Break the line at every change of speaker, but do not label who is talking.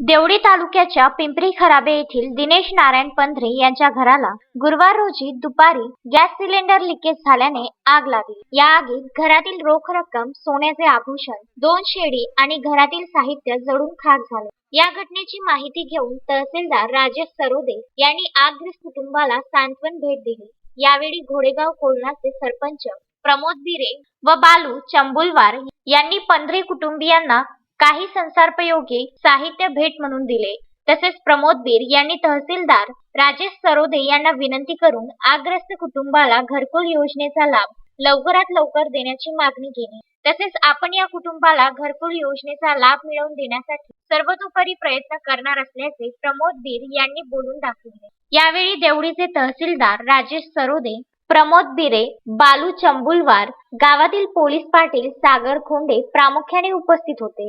देवडी तालुक्याच्या पिंपरी खराबे येथील दिनेश नारायण पंधरे यांच्या घराला गुरुवार रोजी दुपारी गॅस सिलेंडर लिकेज झाल्याने आग लागली. या आगीत घरातील रोख रक्कम सोन्याचे आभूषण दोन शेडी आणि घरातील साहित्य जळून खाक झाले. या घटनेची माहिती घेऊन तहसीलदार राजेश सरोदे यांनी आगग्रस्त कुटुंबाला सांत्वन भेट दिली. यावेळी घोडेगाव कोलनाचे सरपंच प्रमोद बिरे व बालू चंबुलवार यांनी पंधरे कुटुंबियांना काही संसारोपयोगी साहित्य भेट म्हणून दिले. तसेच प्रमोद बीर यांनी तहसीलदार राजेश सरोदे यांना विनंती करून आग्रस्त कुटुंबाला घरकुल योजनेचा लाभ लवकरात लवकर देण्याची मागणी केली. तसेच आपण या कुटुंबाला घरकुल योजनेचा लाभ मिळवून देण्यासाठी सर्वतोपरी प्रयत्न करणार असल्याचे प्रमोद बीर यांनी बोलून दाखवले. यावेळी देवडीचे तहसीलदार राजेश सरोदे प्रमोद बिरे बालू चंबुलवार गावातील पोलीस पाटील सागर खोंडे प्रामुख्याने उपस्थित होते.